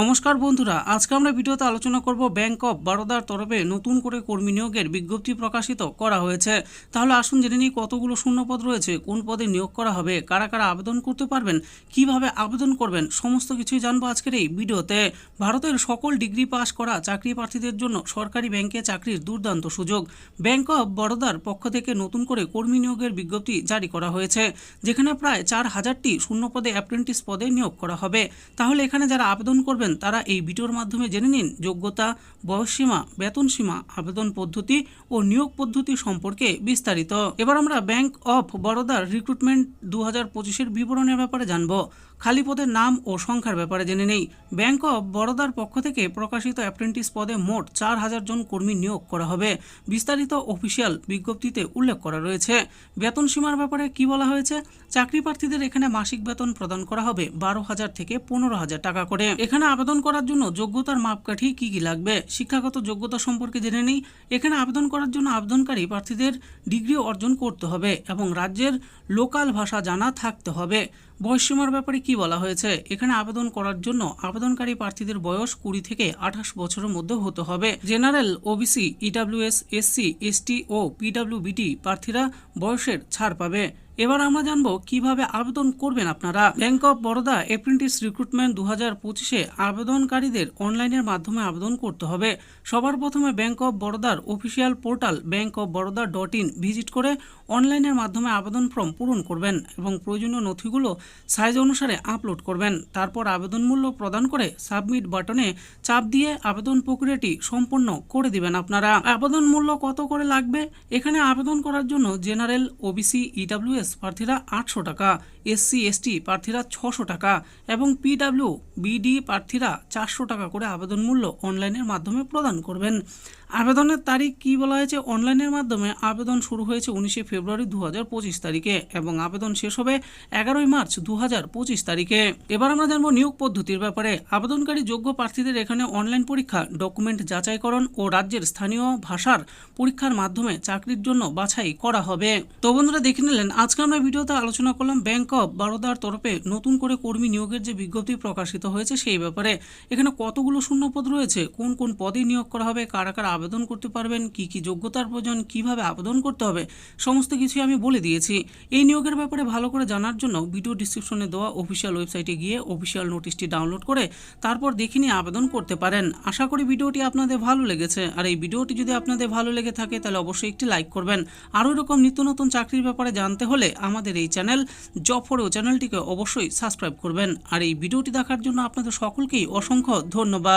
নমস্কার বন্ধুরা, আজকে আমরা ভিডিওতে আলোচনা করব ব্যাংক অফ বরোদার তরফে নতুন করে কর্মী নিয়োগের বিজ্ঞপ্তি প্রকাশিত করা হয়েছে। তাহলে আসুন জেনে নিই কতগুলো শূন্যপদ রয়েছে, কোন পদে নিয়োগ করা হবে, কারা কারা আবেদন করতে পারবেন, কীভাবে আবেদন করবেন, সমস্ত কিছুই জানব আজকের এই ভিডিওতে। ভারতের সকল ডিগ্রি পাস করা চাকরি প্রার্থীদের জন্য সরকারি ব্যাংকে চাকরির দুর্দান্ত সুযোগ। ব্যাংক অফ বরোদার পক্ষ থেকে নতুন করে কর্মী নিয়োগের বিজ্ঞপ্তি জারি করা হয়েছে, যেখানে প্রায় চার হাজারটি শূন্য পদে অ্যাপ্রেন্টিস পদে নিয়োগ করা হবে। তাহলে এখানে যারা আবেদন করবেন তারা এই ভিডিওর মাধ্যমে জেনে নিন যোগ্যতা, বয়সসীমা বেতন সীমা আবেদন পদ্ধতি ও নিয়োগ পদ্ধতি সম্পর্কে বিস্তারিত। এবার আমরা ব্যাংক অফ বরোদার রিক্রুটমেন্ট দু হাজার পঁচিশের বিবরণের ব্যাপারে জানব। খালি পদের নাম ও সংখ্যার ব্যাপারে জেনে নেই। ব্যাংক অফ বরোদার পক্ষ থেকে প্রকাশিত অ্যাপ্রেন্টিস পদে মোট চার হাজার জন কর্মী নিয়োগ করা হবে। বিস্তারিত অফিসিয়াল বিজ্ঞপ্তিতে উল্লেখ করা রয়েছে। বেতন সীমার ব্যাপারে কি বলা হয়েছে? চাকরি প্রার্থীদের এখানে মাসিক বেতন প্রদান করা হবে বারো হাজার থেকে পনেরো হাজার টাকা করে। এখানে আবেদন করার জন্য যোগ্যতার মাপকাঠি কি কি লাগবে? শিক্ষাগত যোগ্যতা সম্পর্কে জেনে নিই। এখানে আবেদন করার জন্য আবেদনকারী প্রার্থীদের ডিগ্রি অর্জন করতে হবে এবং রাজ্যের লোকাল ভাষা জানা থাকতে হবে। বয়সসীমার ব্যাপারে কি বলা হয়েছে? এখানে আবেদন করার জন্য আবেদনকারী প্রার্থীদের বয়স কুড়ি থেকে আঠাশ বছরের মধ্যে হতে হবে। General, OBC EWS SC, ST ও পিডাব্লিউবিটি প্রার্থীরা বয়সের ছাড় পাবে। এবার আমরা জানব কীভাবে আবেদন করবেন আপনারা। Bank of Baroda apprentice recruitment দু হাজার পঁচিশে আবেদনকারীদের অনলাইনের মাধ্যমে আবেদন করতে হবে। সবার প্রথমে bank of বরোদার official portal bank of Baroda dot in visit করে অনলাইনের মাধ্যমে আবেদন ফর্ম পূরণ করবেন এবং প্রয়োজনীয় নথিগুলো সাইজ অনুসারে আপলোড করবেন। তারপর আবেদন মূল্য প্রদান করে সাবমিট বাটনে চাপ দিয়ে আবেদন প্রক্রিয়াটি সম্পূর্ণ করে দিবেন আপনারা। আবেদন মূল্য কত করে লাগবে? এখানে আবেদন করার জন্য জেনারেল ওবিসি ইডাব্লিউএস প্রার্থীরা আটশো টাকা এসসি এসটি প্রার্থীরা ছশো টাকা এবং পিডাব্লিউ বিডি প্রার্থীরা চারশো টাকা করে আবেদন মূল্য অনলাইনের মাধ্যমে প্রদান করবেন। আবেদনের তারিখ কি বলা হয়েছে? অনলাইনের মাধ্যমে আবেদন শুরু হয়েছে উনিশে ফেব্রুয়ারি দু হাজার পঁচিশ তারিখে এবং আবেদন শেষ হবে এগারোই মার্চ দু হাজার পঁচিশ তারিখে। এবার আমরা জানব নিয়োগ পদ্ধতির ব্যাপারে। আবেদনকারী যোগ্য প্রার্থীদের এখানে অনলাইন পরীক্ষা, ডকুমেন্ট যাচাইকরণ ও রাজ্যের স্থানীয় ভাষার পরীক্ষার মাধ্যমে চাকরির জন্য বাছাই করা হবে। তো বন্ধুরা, দেখে নিলেন, আজকে আমরা ভিডিওতে আলোচনা করলাম ব্যাংক অফ বরোদার তরফে নতুন করে কর্মী নিয়োগের যে বিজ্ঞপ্তি প্রকাশিত হয়েছে সেই ব্যাপারে। এখানে কতগুলো শূন্যপদ রয়েছে? কোন কোন পদে নিয়োগ করা হবে? কারা কারা আবেদন করতে পারবেন, কি কি যোগ্যতার প্রয়োজন, কীভাবে আবেদন করতে হবে, সমস্ত কিছুই আমি বলে দিয়েছি। এই নিয়োগের ব্যাপারে ভালো করে জানার জন্য ভিডিও ডিসক্রিপশনে দেওয়া অফিসিয়াল ওয়েবসাইটে গিয়ে অফিসিয়াল নোটিশটি ডাউনলোড করে তারপর দেখে নিয়ে আবেদন করতে পারেন। আশা করি ভিডিওটি আপনাদের ভালো লেগেছে। আর এই ভিডিওটি যদি আপনাদের ভালো লেগে থাকে, তাহলে অবশ্যই একটি লাইক করবেন। আরও এরকম নিত্য নতুন চাকরির ব্যাপারে জানতে হলে আমাদের এই চ্যানেল জব ফরেও চ্যানেলটিকে অবশ্যই সাবস্ক্রাইব করবেন। আর এই ভিডিওটি দেখার জন্য আপনাদের সকলকেই অসংখ্য ধন্যবাদ।